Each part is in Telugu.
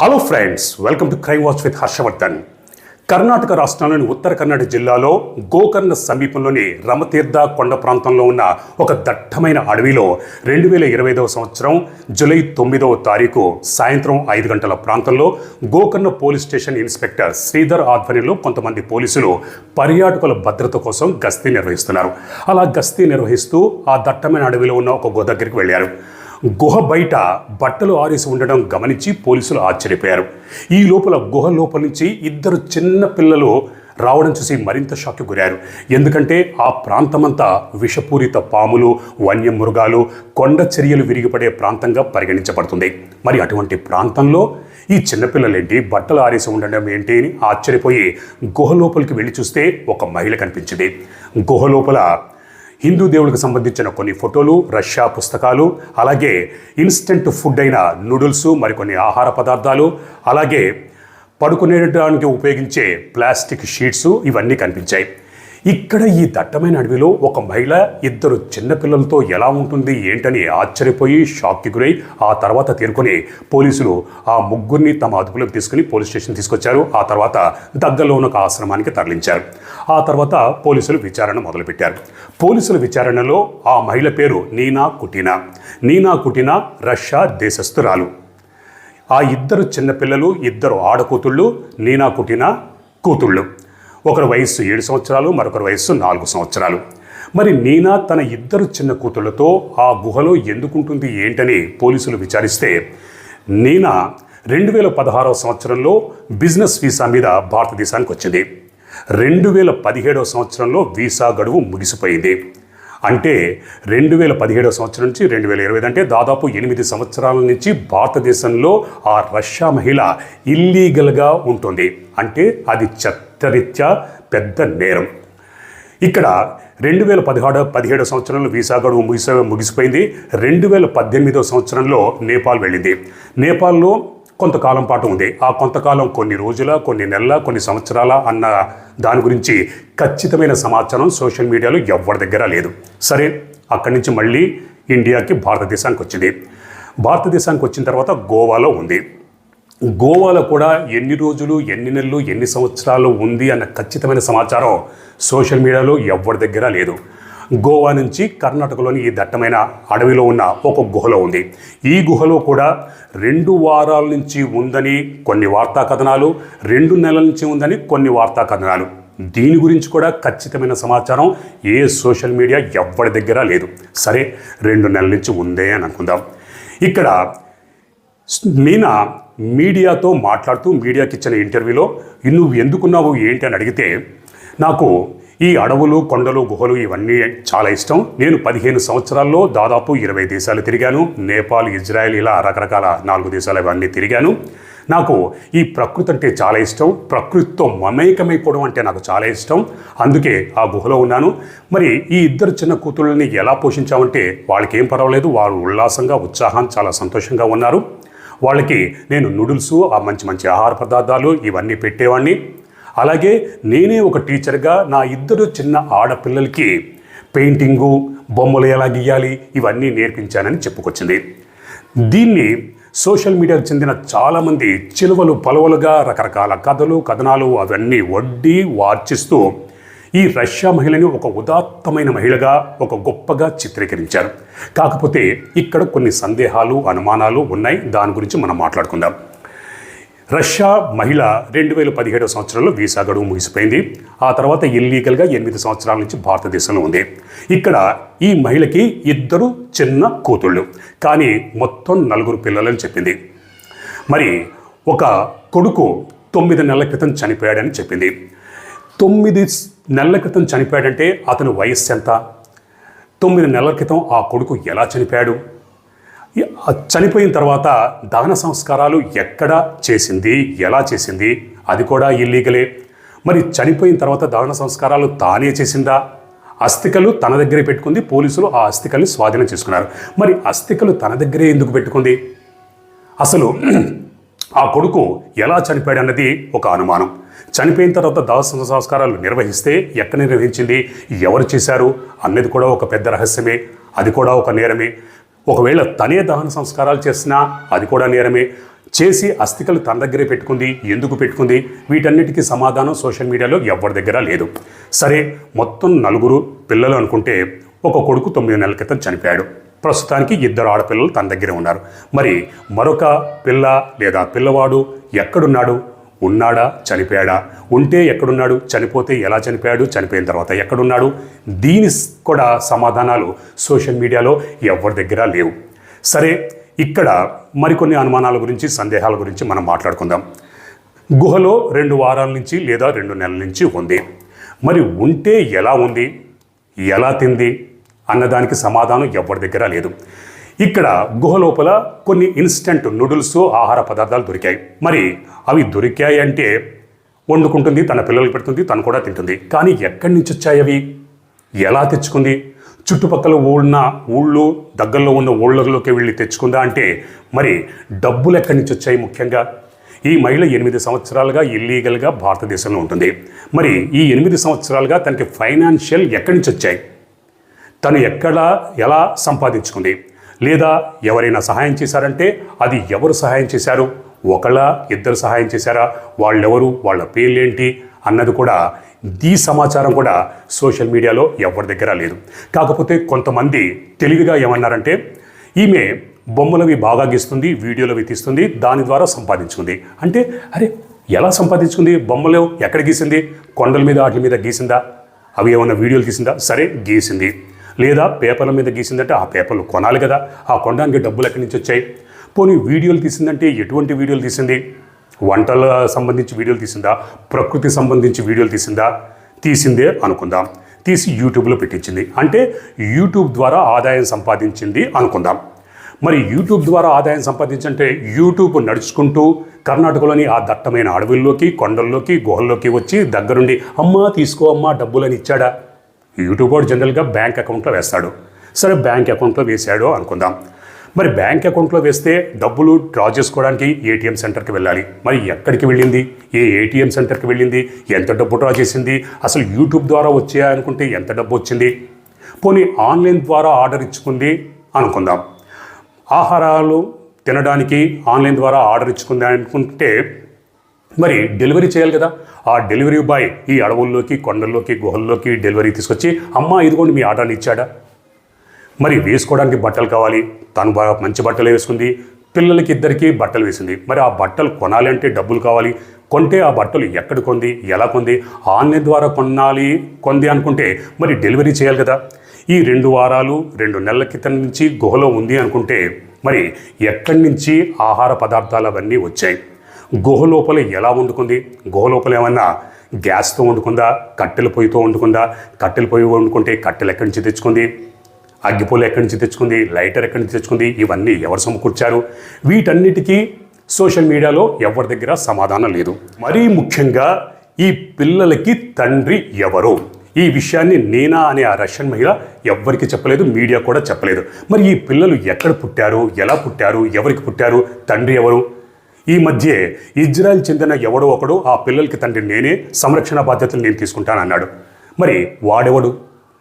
Hello friends welcome to crime watch with Harshavardhan Karnataka రాష్ట్రంలోని ఉత్తర కన్నడ జిల్లాలో గోకర్ణ సమీపంలోని రమతీర్థ కొండ ప్రాంతంలో ఉన్న ఒక దట్టమైన అడవిలో రెండు వేల ఇరవై ఐదవ సంవత్సరం జూలై తొమ్మిదవ తారీఖు సాయంత్రం ఐదు గంటల ప్రాంతంలో Gokarna police station inspector Sridhar ఆధ్వర్యంలో కొంతమంది పోలీసులు పర్యాటకుల భద్రత కోసం గస్తీ నిర్వహిస్తున్నారు. అలా గస్తీ నిర్వహిస్తూ ఆ దట్టమైన అడవిలో ఉన్న ఒక గో దగ్గరికి వెళ్ళారు. గుహ బయట బట్టలు ఆరేసి ఉండడం గమనించి పోలీసులు ఆశ్చర్యపోయారు. ఈ లోపల గుహ లోపల నుంచి ఇద్దరు చిన్న పిల్లలు రావడం చూసి మరింత షాక్కి గురారు ఎందుకంటే ఆ ప్రాంతమంతా విషపూరిత పాములు వన్యమృగాలు కొండ చర్యలు విరిగిపడే ప్రాంతంగా పరిగణించబడుతుంది. మరి అటువంటి ప్రాంతంలో ఈ చిన్నపిల్లలేంటి బట్టలు ఆరేసి ఉండడం ఏంటి అని ఆశ్చర్యపోయి గుహ లోపలికి వెళ్ళి చూస్తే ఒక మహిళ కనిపించింది. గుహ లోపల హిందూ దేవుడికి సంబంధించిన కొన్ని ఫోటోలు రష్యా పుస్తకాలు అలాగే ఇన్స్టెంట్ ఫుడ్ అయిన నూడిల్స్ మరికొన్ని ఆహార పదార్థాలు అలాగే పడుకునేటానికి ఉపయోగించే ప్లాస్టిక్ షీట్స్ ఇవన్నీ కనిపించాయి. ఇక్కడ ఈ దట్టమైన అడవిలో ఒక మహిళ ఇద్దరు చిన్నపిల్లలతో ఎలా ఉంటుంది ఏంటని ఆశ్చర్యపోయి షాక్కి గురై ఆ తర్వాత తీరుకొని పోలీసులు ఆ ముగ్గురిని తమ అదుపులోకి తీసుకుని పోలీస్ స్టేషన్ తీసుకొచ్చారు. ఆ తర్వాత దగ్గరలో ఉన్న ఒక ఆశ్రమానికి తరలించారు. ఆ తర్వాత పోలీసులు విచారణ మొదలుపెట్టారు. పోలీసుల విచారణలో ఆ మహిళ పేరు Nina Kutina. Nina Kutina Russia దేశస్థురాలు. ఆ ఇద్దరు చిన్నపిల్లలు ఇద్దరు ఆడకూతుళ్ళు నీనా కుటీనా కూతుళ్ళు. ఒకరి వయస్సు ఏడు సంవత్సరాలు మరొకరి వయస్సు నాలుగు సంవత్సరాలు. మరి నీనా తన ఇద్దరు చిన్న కూతుళ్ళతో ఆ గుహలో ఎందుకుంటుంది ఏంటని పోలీసులు విచారిస్తే నీనా రెండు వేల పదహారవ సంవత్సరంలో బిజినెస్ వీసా మీద భారతదేశానికి వచ్చింది. రెండు వేల పదిహేడవ సంవత్సరంలో వీసా గడువు ముగిసిపోయింది. అంటే రెండు వేల పదిహేడవ సంవత్సరం నుంచి రెండు వేల ఇరవై అంటే దాదాపు ఎనిమిది సంవత్సరాల నుంచి భారతదేశంలో ఆ రష్యా మహిళ ఇల్లీగల్గా ఉంటుంది. అంటే అది చట్టరీత్యా పెద్ద నేరం. ఇక్కడ రెండు వేల పదిహేడు పదిహేడు సంవత్సరంలో వీసా గడువు ముగిస ముగిసిపోయింది. రెండు వేల పద్దెనిమిదో సంవత్సరంలో నేపాల్ వెళ్ళింది. నేపాల్లో కొంతకాలం పాటు ఉంది. ఆ కొంతకాలం కొన్ని రోజుల కొన్ని నెలల కొన్ని సంవత్సరాల అన్న దాని గురించి ఖచ్చితమైన సమాచారం సోషల్ మీడియాలో ఎవరి దగ్గర లేదు. సరే అక్కడి నుంచి మళ్ళీ ఇండియాకి భారతదేశానికి వచ్చింది భారతదేశానికి వచ్చిన తర్వాత గోవాలో ఉంది. గోవాలో కూడా ఎన్ని రోజులు ఎన్ని నెలలు ఎన్ని సంవత్సరాలు ఉంది అన్న ఖచ్చితమైన సమాచారం సోషల్ మీడియాలో ఎవరి దగ్గర లేదు. గోవా నుంచి కర్ణాటకలోని ఈ దట్టమైన అడవిలో ఉన్న ఒక గుహలో ఉంది. ఈ గుహలో కూడా రెండు వారాల నుంచి ఉందని కొన్ని వార్తా కథనాలు రెండు నెలల నుంచి ఉందని కొన్ని వార్తా కథనాలు. దీని గురించి కూడా ఖచ్చితమైన సమాచారం ఏ సోషల్ మీడియా ఎవరి దగ్గర లేదు. సరే రెండు నెలల నుంచి ఉందే అని అనుకుందాం. ఇక్కడ మీనా మీడియాతో మాట్లాడుతూ మీడియాకి ఇచ్చిన ఇంటర్వ్యూలో నువ్వు ఎందుకున్నావు ఏంటి? అని అడిగితే నాకు ఈ అడవులు కొండలు గుహలు ఇవన్నీ చాలా ఇష్టం. నేను పదిహేను సంవత్సరాల్లో దాదాపు ఇరవై దేశాలు తిరిగాను. నేపాల్ ఇజ్రాయెల్ ఇలా రకరకాల నాలుగు దేశాలు ఇవన్నీ తిరిగాను. నాకు ఈ ప్రకృతి అంటే చాలా ఇష్టం. ప్రకృతితో మమేకమైపోవడం అంటే నాకు చాలా ఇష్టం. అందుకే ఆ గుహలో ఉన్నాను. మరి ఈ ఇద్దరు చిన్న కూతుళ్ళని ఎలా పోషించామంటే వాళ్ళకి ఏం పర్వాలేదు. వారు ఉల్లాసంగా ఉత్సాహం చాలా సంతోషంగా ఉన్నారు. వాళ్ళకి నేను నూడిల్స్ ఆ మంచి మంచి ఆహార పదార్థాలు ఇవన్నీ పెట్టేవాడిని అలాగే నేనే ఒక టీచర్గా నా ఇద్దరు చిన్న ఆడపిల్లలకి పెయింటింగు బొమ్మలు ఎలా గీయాలి ఇవన్నీ నేర్పించానని చెప్పుకొచ్చింది. దీన్ని సోషల్ మీడియాకు చెందిన చాలామంది చిలువలు పలువలుగా రకరకాల కథలు కథనాలు అవన్నీ వడ్డీ వార్చిస్తూ ఈ రష్యా మహిళని ఒక ఉదాత్తమైన మహిళగా ఒక గొప్పగా చిత్రీకరించారు. కాకపోతే ఇక్కడ కొన్ని సందేహాలు అనుమానాలు ఉన్నాయి. దాని గురించి మనం మాట్లాడుకుందాం. రష్యా మహిళ రెండు వేల పదిహేడవ సంవత్సరంలో వీసా గడువు ముగిసిపోయింది. ఆ తర్వాత ఇల్లీగల్గా ఎనిమిది సంవత్సరాల నుంచి భారతదేశంలో ఉంది. ఇక్కడ ఈ మహిళకి ఇద్దరు చిన్న కూతుళ్ళు కానీ మొత్తం నలుగురు పిల్లలని చెప్పింది. మరి ఒక కొడుకు తొమ్మిది నెలల క్రితం చనిపోయాడని చెప్పింది. తొమ్మిది నెలల క్రితం చనిపోయాడంటే అతని వయస్సు ఎంత? తొమ్మిది నెలల క్రితం ఆ కొడుకు ఎలా చనిపోయాడు? చనిపోయిన తర్వాత దాన సంస్కారాలు ఎక్కడ చేసింది? ఎలా చేసింది? అది కూడా ఇల్లీగలే. మరి చనిపోయిన తర్వాత దహన సంస్కారాలు తానే చేసిందా? అస్థికలు తన దగ్గరే పెట్టుకుంది పోలీసులు ఆ అస్థికల్ని స్వాధీనం చేసుకున్నారు. మరి అస్థికలు తన దగ్గరే ఎందుకు పెట్టుకుంది? అసలు ఆ కొడుకు ఎలా చనిపోయాడన్నది ఒక అనుమానం. చనిపోయిన తర్వాత దావ సంస్కారాలు నిర్వహిస్తే ఎక్కడ నిర్వహించింది? ఎవరు చేశారు? అన్నది కూడా ఒక పెద్ద రహస్యమే. అది కూడా ఒక నేరమే. ఒకవేళ తనే దహన సంస్కారాలు చేసినా అది కూడా నేరమే. చేసి అస్థికలు తన దగ్గరే పెట్టుకుంది. ఎందుకు పెట్టుకుంది? వీటన్నిటికీ సమాధానం సోషల్ మీడియాలో ఎవరి దగ్గర లేదు. సరే మొత్తం నలుగురు పిల్లలు అనుకుంటే ఒక కొడుకు తొమ్మిది నెలల క్రితం చనిపోయాడు. ప్రస్తుతానికి ఇద్దరు ఆడపిల్లలు తన దగ్గరే ఉన్నారు. మరి మరొక పిల్ల లేదా పిల్లవాడు ఎక్కడున్నాడు? ఉన్నాడా? చనిపోయాడా? ఉంటే ఎక్కడున్నాడు? చనిపోతే ఎలా చనిపోయాడు? చనిపోయిన తర్వాత ఎక్కడున్నాడు? దీని కూడా సమాధానాలు సోషల్ మీడియాలో ఎవరి దగ్గర లేవు. సరే ఇక్కడ మరికొన్ని అనుమానాల గురించి సందేహాల గురించి మనం మాట్లాడుకుందాం. గుహలో రెండు వారాల నుంచి లేదా రెండు నెలల నుంచి ఉంది. మరి ఉంటే ఎలా ఉంది? ఎలా తింది? అన్నదానికి సమాధానం ఎవరి దగ్గర లేదు. ఇక్కడ గుహ లోపల కొన్ని ఇన్స్టంట్ నూడిల్స్ ఆహార పదార్థాలు దొరికాయి. మరి అవి దొరికాయి అంటే వండుకుంటుంది తన పిల్లలు పెడుతుంది తను కూడా తింటుంది. కానీ ఎక్కడి నుంచి వచ్చాయి అవి? ఎలా తెచ్చుకుంది? చుట్టుపక్కల ఉన్న ఊళ్ళు దగ్గరలో ఉన్న ఊళ్ళలోకి వెళ్ళి తెచ్చుకుందా అంటే మరి డబ్బులు ఎక్కడి నుంచి వచ్చాయి ముఖ్యంగా? ఈ మహిళ ఎనిమిది సంవత్సరాలుగా ఇల్లీగల్గా భారతదేశంలో ఉంటుంది. మరి ఈ ఎనిమిది సంవత్సరాలుగా తనకి ఫైనాన్షియల్ ఎక్కడి నుంచి వచ్చాయి? తను ఎక్కడ ఎలా సంపాదించుకుంది? లేదా ఎవరైనా సహాయం చేశారంటే అది ఎవరు సహాయం చేశారు? ఒకళ్ళ? ఇద్దరు సహాయం చేశారా? వాళ్ళెవరు? వాళ్ళ పేర్లేంటి? అన్నది కూడా ఈ సమాచారం కూడా సోషల్ మీడియాలో ఎవరి దగ్గర లేదు. కాకపోతే కొంతమంది తెలివిగా ఏమన్నారంటే ఈమె బొమ్మలవి బాగా గీస్తుంది వీడియోలవి తీస్తుంది దాని ద్వారా సంపాదించుకుంది. అంటే అరే ఎలా సంపాదించుకుంది? బొమ్మలు ఎక్కడ గీసింది? కొండల మీద వాటి మీద గీసిందా? అవి ఏమైనా వీడియోలు తీసిందా? సరే గీసింది. లేదా పేపర్ల మీద గీసిందంటే ఆ పేపర్లు కొనాలి కదా. ఆ కొనడానికి డబ్బులు ఎక్కడి నుంచి వచ్చాయి? పోనీ వీడియోలు తీసిందంటే ఎటువంటి వీడియోలు తీసింది? వంటల సంబంధించి వీడియోలు తీసిందా? ప్రకృతి సంబంధించి వీడియోలు తీసిందా? తీసిందే అనుకుందాం. తీసి యూట్యూబ్లో పెట్టించింది. అంటే యూట్యూబ్ ద్వారా ఆదాయం సంపాదించింది అనుకుందాం. మరి యూట్యూబ్ ద్వారా ఆదాయం సంపాదించంటే యూట్యూబ్ నడుచుకుంటూ కర్ణాటకలోని ఆ దట్టమైన అడవుల్లోకి కొండల్లోకి గుహల్లోకి వచ్చి దగ్గరుండి అమ్మా తీసుకో అమ్మా డబ్బులని ఇచ్చాడా? యూట్యూబ్ వాడు జనరల్గా బ్యాంక్ అకౌంట్లో వేస్తాడు. సరే బ్యాంక్ అకౌంట్లో వేసాడు అనుకుందాం. మరి బ్యాంక్ అకౌంట్లో వేస్తే డబ్బులు డ్రా చేసుకోవడానికి ఏటీఎం సెంటర్కి వెళ్ళాలి. మరి ఎక్కడికి వెళ్ళింది? ఏ ఏటీఎం సెంటర్కి వెళ్ళింది? ఎంత డబ్బు డ్రా చేసింది? అసలు యూట్యూబ్ ద్వారా వచ్చాయా అనుకుంటే ఎంత డబ్బు వచ్చింది? పోనీ ఆన్లైన్ ద్వారా ఆర్డర్ ఇచ్చుకుంది అనుకుందాం. ఆహారాలు తినడానికి ఆన్లైన్ ద్వారా ఆర్డర్ ఇచ్చుకుంది అనుకుంటే మరి డెలివరీ చేయాలి కదా. ఆ డెలివరీ బాయ్ ఈ అడవుల్లోకి కొండల్లోకి గుహల్లోకి డెలివరీ తీసుకొచ్చి అమ్మ ఇదిగోండి మీ ఆర్డర్ని ఇచ్చాడా? మరి వేసుకోవడానికి బట్టలు కావాలి. తను బాగా మంచి బట్టలు వేసుకుంది. పిల్లలకి ఇద్దరికి బట్టలు వేసింది. మరి ఆ బట్టలు కొనాలి అంటే డబ్బులు కావాలి. కొంటే ఆ బట్టలు ఎక్కడ కొంది ఎలా కొంది? ఆన్లైన్ ద్వారా కొనాలి కొంది అనుకుంటే మరి డెలివరీ చేయాలి కదా. ఈ రెండు వారాలు రెండు నెలల క్రితం నుంచి గుహలో ఉంది అనుకుంటే మరి ఎక్కడి నుంచి ఆహార పదార్థాలు అవన్నీ వచ్చాయి? గుహ లోపల ఎలా వండుకుంది? గుహ లోపల ఏమన్నా గ్యాస్తో వండుకుందా? కట్టెల పొయ్యితో వండుకుందా? కట్టెల పొయ్యి వండుకుంటే కట్టెలు ఎక్కడి నుంచి తెచ్చుకుంది? అగ్గిపూలు ఎక్కడి నుంచి తెచ్చుకుంది? లైటర్ ఎక్కడి నుంచి తెచ్చుకుంది? ఇవన్నీ ఎవరు సమకూర్చారు? వీటన్నిటికీ సోషల్ మీడియాలో ఎవరి దగ్గర సమాధానం లేదు. మరీ ముఖ్యంగా ఈ పిల్లలకి తండ్రి ఎవరు? ఈ విషయాన్ని నేనా అనే ఆ రష్యన్ మహిళ ఎవ్వరికి చెప్పలేదు మీడియా కూడా చెప్పలేదు. మరి ఈ పిల్లలు ఎక్కడ పుట్టారు? ఎలా పుట్టారు? ఎవరికి పుట్టారు? తండ్రి ఎవరు? ఈ మధ్య ఇజ్రాయెల్ చెందిన ఎవడో ఒకడు ఆ పిల్లలకి తండ్రి నేనే సంరక్షణ బాధ్యతలు నేను తీసుకుంటానన్నాడు మరి వాడెవడు?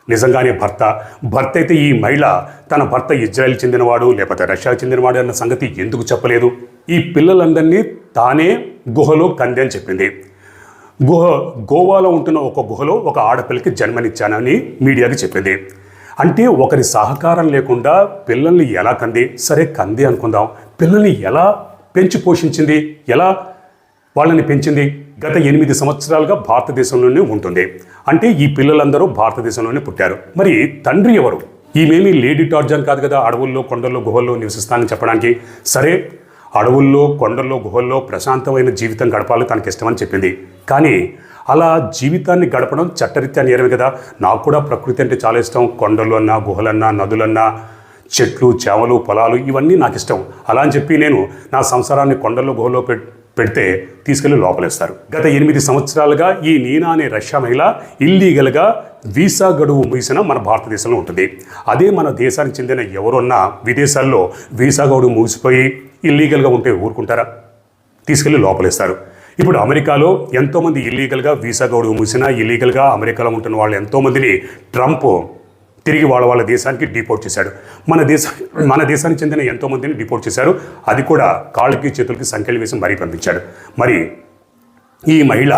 నిజంగానే భర్త? భర్త అయితే ఈ మహిళ తన భర్త ఇజ్రాయెల్ చెందినవాడు లేకపోతే రష్యా చెందినవాడు అన్న సంగతి ఎందుకు చెప్పలేదు? ఈ పిల్లలందరినీ తానే గుహలో కంది అని చెప్పింది. గుహ గోవాలో ఉంటున్న ఒక గుహలో ఒక ఆడపిల్లకి జన్మనిచ్చానని మీడియాకి చెప్పింది. అంటే ఒకరి సహకారం లేకుండా పిల్లల్ని ఎలా కంది? సరే కంది అనుకుందాం. పిల్లల్ని ఎలా పెంచి పోషించింది. ఎలా? వాళ్ళని పెంచింది గత ఎనిమిది సంవత్సరాలుగా భారతదేశంలోనే ఉంటుంది. అంటే ఈ పిల్లలందరూ భారతదేశంలోనే పుట్టారు. మరి తండ్రి ఎవరు? ఈమెమి లేడీ టార్జన్ కాదు కదా అడవుల్లో కొండల్లో గుహల్లో నివసిస్తానని చెప్పడానికి. సరే అడవుల్లో కొండల్లో గుహల్లో ప్రశాంతమైన జీవితం గడపాలి తనకి ఇష్టమని చెప్పింది. కానీ అలా జీవితాన్ని గడపడం చట్టరీత్యా నేరమే కదా. నాకు కూడా ప్రకృతి అంటే చాలా ఇష్టం. కొండలు అన్నా గుహలన్నా నదులన్నా చెట్లు చేమలు పొలాలు ఇవన్నీ నాకు ఇష్టం అలా అని చెప్పి నేను నా సంసారాన్ని కొండల్లో గుహలో పె పెడితే తీసుకెళ్ళి లోపలేస్తారు. గత ఎనిమిది సంవత్సరాలుగా ఈ నీనా అనే రష్యా మహిళ ఇల్లీగల్గా వీసా గడువు ముగిసిన మన భారతదేశంలో ఉంటుంది. అదే మన దేశానికి చెందిన ఎవరున్నా విదేశాల్లో వీసా గడువు ముగిసిపోయి ఇల్లీగల్గా ఉంటే ఊరుకుంటారా? తీసుకెళ్ళి లోపలేస్తారు. ఇప్పుడు అమెరికాలో ఎంతోమంది ఇల్లీగల్గా వీసా గౌడు ముగిసినా ఇల్లీగల్గా అమెరికాలో ఉంటున్న వాళ్ళు ఎంతోమందిని ట్రంప్ తిరిగి వాళ్ళ వాళ్ళ దేశానికి డిపోర్ట్ చేశాడు. మన దేశ మన దేశానికి చెందిన ఎంతోమందిని డిపోర్ట్ చేశారు. అది కూడా కాళ్ళకి చేతులకి సంఖ్యలు వేసి మరీ పంపించాడు. మరి ఈ మహిళ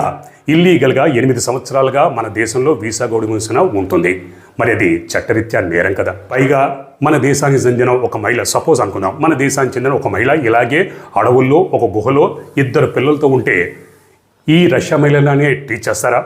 ఇల్లీగల్గా ఎనిమిది సంవత్సరాలుగా మన దేశంలో వీసా గౌడిమూసిన ఉంటుంది. మరి అది చట్టరీత్యా నేరం కదా. పైగా మన దేశానికి చెందిన ఒక మహిళ సపోజ్ అనుకుందాం మన దేశానికి చెందిన ఒక మహిళ ఇలాగే అడవుల్లో ఒక గుహలో ఇద్దరు పిల్లలతో ఉంటే ఈ రష్యా మహిళలనే టీచ్ చేస్తారా?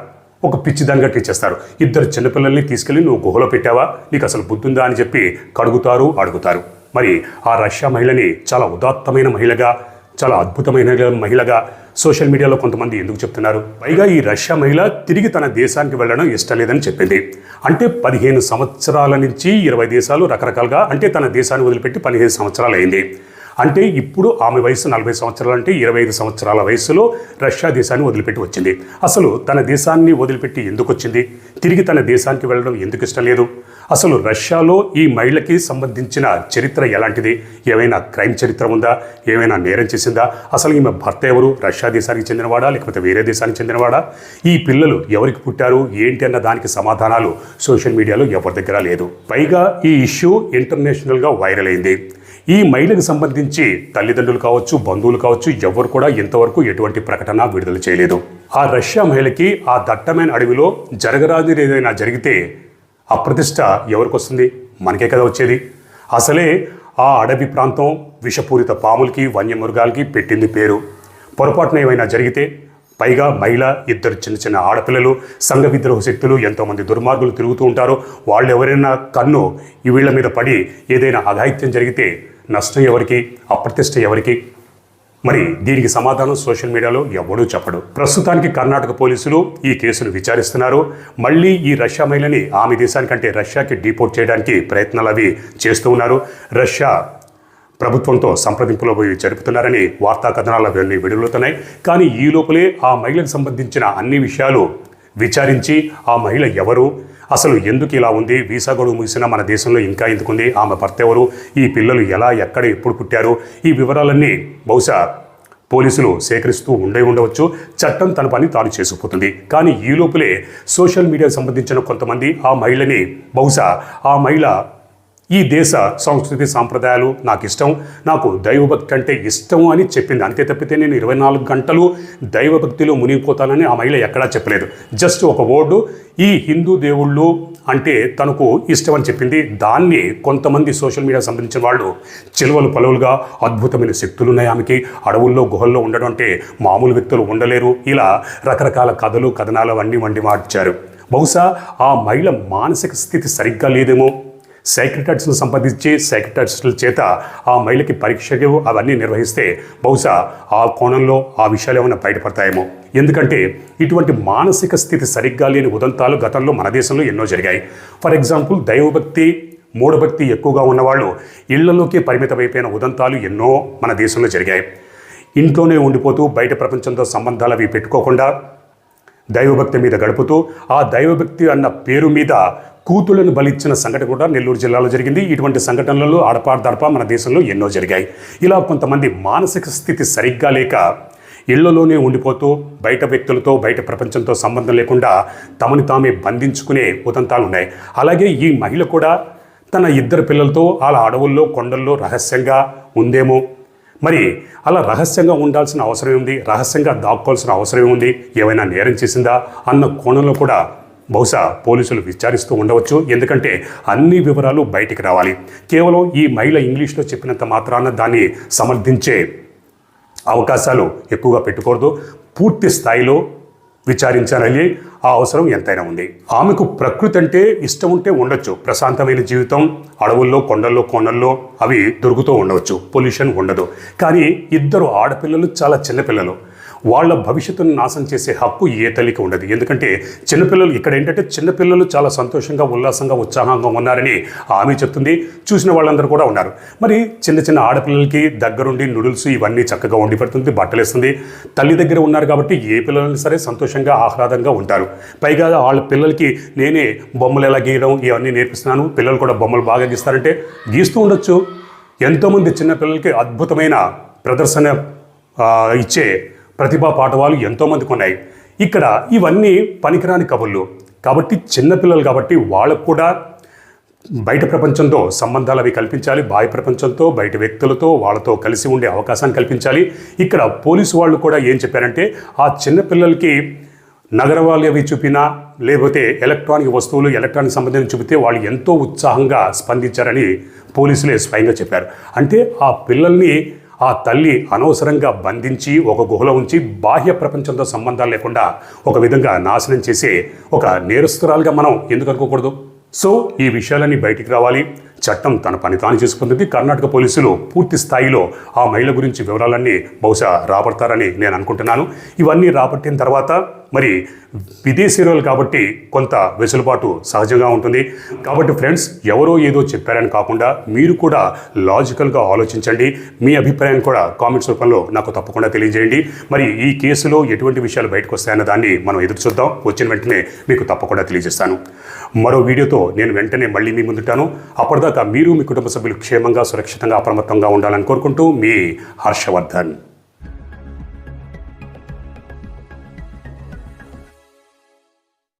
ఒక పిచ్చిదానిగా టీచ్ చేస్తారు. ఇద్దరు చిన్నపిల్లల్ని తీసుకెళ్ళి నువ్వు గుహలో పెట్టావా? నీకు అసలు బుద్ధుందా అని చెప్పి కడుగుతారు అడుగుతారు. మరి ఆ రష్యా మహిళని చాలా ఉదాత్తమైన మహిళగా చాలా అద్భుతమైన మహిళగా సోషల్ మీడియాలో కొంతమంది ఎందుకు చెప్తున్నారు? పైగా ఈ రష్యా మహిళ తిరిగి తన దేశానికి వెళ్ళడం ఇష్టం లేదని చెప్పింది. అంటే పదిహేను సంవత్సరాల నుంచి ఇరవై దేశాలు రకరకాలుగా అంటే తన దేశాన్ని వదిలిపెట్టి పదిహేను సంవత్సరాలు అయింది. అంటే ఇప్పుడు ఆమె వయసు నలభై సంవత్సరాలు అంటే ఇరవై ఐదు సంవత్సరాల వయసులో రష్యా దేశాన్ని వదిలిపెట్టి వచ్చింది అసలు తన దేశాన్ని వదిలిపెట్టి ఎందుకు వచ్చింది తిరిగి తన దేశానికి వెళ్ళడం ఎందుకు ఇష్టం లేదు? అసలు రష్యాలో ఈ మహిళకి సంబంధించిన చరిత్ర ఎలాంటిది? ఏమైనా క్రైమ్ చరిత్ర ఉందా? ఏమైనా నేరం చేసిందా? అసలు ఈమె భర్త ఎవరు? రష్యా దేశానికి చెందినవాడా? లేకపోతే వేరే దేశానికి చెందినవాడా? ఈ పిల్లలు ఎవరికి పుట్టారు? ఏంటి అన్న దానికి సమాధానాలు సోషల్ మీడియాలో ఎవరి దగ్గర లేదు. పైగా ఈ ఇష్యూ ఇంటర్నేషనల్గా వైరల్ అయింది. ఈ మహిళకు సంబంధించి తల్లిదండ్రులు కావచ్చు బంధువులు కావచ్చు ఎవరు కూడా ఇంతవరకు ఎటువంటి ప్రకటన విడుదల చేయలేదు. ఆ రష్యా మహిళకి ఆ దట్టమైన అడవిలో జరగరాదు ఏదైనా జరిగితే అప్రతిష్ట ఎవరికి వస్తుంది? మనకే కదా వచ్చేది. అసలే ఆ అడవి ప్రాంతం విషపూరిత పాములకి వన్యమృగాలకి పెట్టింది పేరు. పొరపాటున ఏమైనా జరిగితే పైగా మహిళ ఇద్దరు చిన్న చిన్న ఆడపిల్లలు సంఘ విద్రోహ శక్తులు ఎంతోమంది దుర్మార్గులు తిరుగుతూ ఉంటారు. వాళ్ళు ఎవరైనా కన్ను ఈ వీళ్ళ మీద పడి ఏదైనా అఘాయిత్యం జరిగితే నష్టం ఎవరికి అప్రతిష్ట ఎవరికి? మరి దీనికి సమాధానం సోషల్ మీడియాలో ఎవడూ చెప్పడు. ప్రస్తుతానికి కర్ణాటక పోలీసులు ఈ కేసును విచారిస్తున్నారు. మళ్ళీ ఈ రష్యా మహిళని ఆమె దేశానికంటే రష్యాకి డిపోర్ట్ చేయడానికి ప్రయత్నాలు అవి చేస్తూ ఉన్నారు. రష్యా ప్రభుత్వంతో సంప్రదింపులో పోయి జరుపుతున్నారని వార్తా కథనాలు అవన్నీ విడుదలవుతున్నాయి. కానీ ఈ లోపలే ఆ మహిళకు సంబంధించిన అన్ని విషయాలు విచారించి ఆ మహిళ ఎవరు అసలు ఎందుకు ఇలా ఉంది? వీసా గడువు ముగిసిన మన దేశంలో ఇంకా ఎందుకుంది ఆమె భర్త ఎవరు? ఈ పిల్లలు ఎలా ఎక్కడ ఎప్పుడు పుట్టారు? ఈ వివరాలన్నీ బహుశా పోలీసులు సేకరిస్తూ ఉండే ఉండవచ్చు. చట్టం తన పని తాను చేసుకుపోతుంది. కానీ ఈ లోపలే సోషల్ మీడియాకు సంబంధించిన కొంతమంది ఆ మహిళని బహుశా ఆ మహిళ ఈ దేశ సంస్కృతి సాంప్రదాయాలు నాకు ఇష్టం నాకు దైవభక్తి అంటే ఇష్టం అని చెప్పింది. అంతే తప్పితే నేను ఇరవై నాలుగు గంటలు దైవభక్తిలో మునిగిపోతానని ఆ మహిళ ఎక్కడా చెప్పలేదు. జస్ట్ ఒక వర్డు ఈ హిందూ దేవుళ్ళు అంటే తనకు ఇష్టం అని చెప్పింది. దాన్ని కొంతమంది సోషల్ మీడియా సంబంధించిన వాళ్ళు చిలువలు పలువులుగా అద్భుతమైన శక్తులు ఉన్నాయి ఆమెకి. అడవుల్లో గుహల్లో ఉండడం అంటే మామూలు వ్యక్తులు ఉండలేరు. ఇలా రకరకాల కథలు కథనాలు అన్నీ వండి మార్చారు. బహుశా ఆ మహిళ మానసిక స్థితి సరిగ్గా లేదేమో. సెక్రటరీస్ను సంపాదించి సెక్రటరీస్ల చేత ఆ మహిళకి పరీక్షలు అవన్నీ నిర్వహిస్తే బహుశా ఆ కోణంలో ఆ విషయాలు ఏమైనా బయటపడతాయేమో. ఎందుకంటే ఇటువంటి మానసిక స్థితి సరిగ్గా లేని ఉదంతాలు గతంలో మన దేశంలో ఎన్నో జరిగాయి. ఫర్ ఎగ్జాంపుల్ దైవభక్తి మూఢభక్తి ఎక్కువగా ఉన్నవాళ్ళు ఇళ్ళలోకి పరిమితమైపోయిన ఉదంతాలు ఎన్నో మన దేశంలో జరిగాయి. ఇంట్లోనే ఉండిపోతూ బయట ప్రపంచంతో సంబంధాలు అవి పెట్టుకోకుండా దైవభక్తి మీద గడుపుతూ ఆ దైవభక్తి అన్న పేరు మీద కూతుళ్ళను బలిచ్చిన సంఘటన కూడా నెల్లూరు జిల్లాలో జరిగింది. ఇటువంటి సంఘటనలు ఆడపాడదడప మన దేశంలో ఎన్నో జరిగాయి. ఇలా కొంతమంది మానసిక స్థితి సరిగ్గా లేక ఇళ్ళలోనే ఉండిపోతూ బయట వ్యక్తులతో బయట ప్రపంచంతో సంబంధం లేకుండా తమని తామే బంధించుకునే ఉదంతాలు ఉన్నాయి అలాగే ఈ మహిళ కూడా తన ఇద్దరు పిల్లలతో అలా అడవుల్లో కొండల్లో రహస్యంగా ఉందేమో. మరి అలా రహస్యంగా ఉండాల్సిన అవసరం ఉంది రహస్యంగా దాక్కోవాల్సిన అవసరం ఉంది ఏమైనా నేరం చేసిందా? అన్న కోణంలో కూడా బహుశా పోలీసులు విచారిస్తూ ఉండవచ్చు. ఎందుకంటే అన్ని వివరాలు బయటికి రావాలి. కేవలం ఈ మహిళ ఇంగ్లీష్లో చెప్పినంత మాత్రాన దాన్ని సమర్థించే అవకాశాలు ఎక్కువగా పెట్టుకూడదు పూర్తి స్థాయిలో విచారించాలని ఆ అవసరం ఎంతైనా ఉంది. ఆమెకు ప్రకృతి అంటే ఇష్టం ఉంటే ఉండొచ్చు. ప్రశాంతమైన జీవితం అడవుల్లో కొండల్లో కోణల్లో అవి దొరుకుతూ ఉండవచ్చు. పొల్యూషన్ ఉండదు. కానీ ఇద్దరు ఆడపిల్లలు చాలా చిన్నపిల్లలు. వాళ్ళ భవిష్యత్తును నాశనం చేసే హక్కు ఏ తల్లికి ఉండదు. ఎందుకంటే చిన్నపిల్లలు ఇక్కడ ఏంటంటే చిన్నపిల్లలు చాలా సంతోషంగా ఉల్లాసంగా ఉత్సాహంగా ఉన్నారని ఆమె చెప్తుంది. చూసిన వాళ్ళందరూ కూడా ఉన్నారు. మరి చిన్న చిన్న ఆడపిల్లలకి దగ్గరుండి నూడిల్స్ ఇవన్నీ చక్కగా వండి పెడుతుంది బట్టలేస్తుంది తల్లి దగ్గర ఉన్నారు కాబట్టి ఏ పిల్లలైనా సరే సంతోషంగా ఆహ్లాదంగా ఉంటారు. పైగా వాళ్ళ పిల్లలకి నేనే బొమ్మలు ఎలా గీయడం ఇవన్నీ నేర్పిస్తున్నాను. పిల్లలు కూడా బొమ్మలు బాగా గీస్తారంటే గీస్తూ ఉండొచ్చు. ఎంతోమంది చిన్న పిల్లలకి అద్భుతమైన ప్రదర్శన ఇచ్చే ప్రతిభా పాఠవాలు ఎంతోమందికి ఉన్నాయి ఇక్కడ ఇవన్నీ పనికిరాని కబుర్లు. కాబట్టి చిన్నపిల్లలు కాబట్టి వాళ్ళకు కూడా బయట ప్రపంచంతో సంబంధాలు అవి కల్పించాలి. బాహ్య ప్రపంచంతో బయట వ్యక్తులతో వాళ్ళతో కలిసి ఉండే అవకాశాన్ని కల్పించాలి. ఇక్కడ పోలీసు వాళ్ళు కూడా ఏం చెప్పారంటే ఆ చిన్నపిల్లలకి నగరవాళ్ళు అవి చూపినా లేకపోతే ఎలక్ట్రానిక్ వస్తువులు ఎలక్ట్రానిక్ సంబంధించి చూపితే వాళ్ళు ఎంతో ఉత్సాహంగా స్పందించారని పోలీసులే స్వయంగా చెప్పారు. అంటే ఆ పిల్లల్ని ఆ తల్లి అనవసరంగా బంధించి ఒక గుహలో ఉంచి బాహ్య ప్రపంచంతో సంబంధాలు లేకుండా ఒక విధంగా నాశనం చేసే ఒక నేరస్తురాలుగా మనం ఎందుకు అనుకోకూడదు? సో ఈ విషయాలన్నీ బయటికి రావాలి. చట్టం తన పని తాను చేసుకుంటుంది. కర్ణాటక పోలీసులు పూర్తి స్థాయిలో ఆ మహిళ గురించి వివరాలన్నీ బహుశా రాబడతారని నేను అనుకుంటున్నాను. ఇవన్నీ రాబట్టిన తర్వాత మరి విదేశీయులు కాబట్టి కొంత వెసులుబాటు సహజంగా ఉంటుంది. కాబట్టి ఫ్రెండ్స్ ఎవరో ఏదో చెప్పారని కాకుండా మీరు కూడా లాజికల్గా ఆలోచించండి. మీ అభిప్రాయం కూడా కామెంట్స్ రూపంలో నాకు తప్పకుండా తెలియజేయండి. మరి ఈ కేసులో ఎటువంటి విషయాలు బయటకు వస్తాయన్న దాన్ని మనం ఎదురు చూద్దాం. వచ్చిన వెంటనే మీకు తప్పకుండా తెలియజేస్తాను. మరో వీడియోతో నేను వెంటనే మళ్ళీ మీ ముందుంటాను. అప్పటిదాకా మీరు మీ కుటుంబ సభ్యులు క్షేమంగా సురక్షితంగా అప్రమత్తంగా ఉండాలని కోరుకుంటూ మీ హర్షవర్ధన్.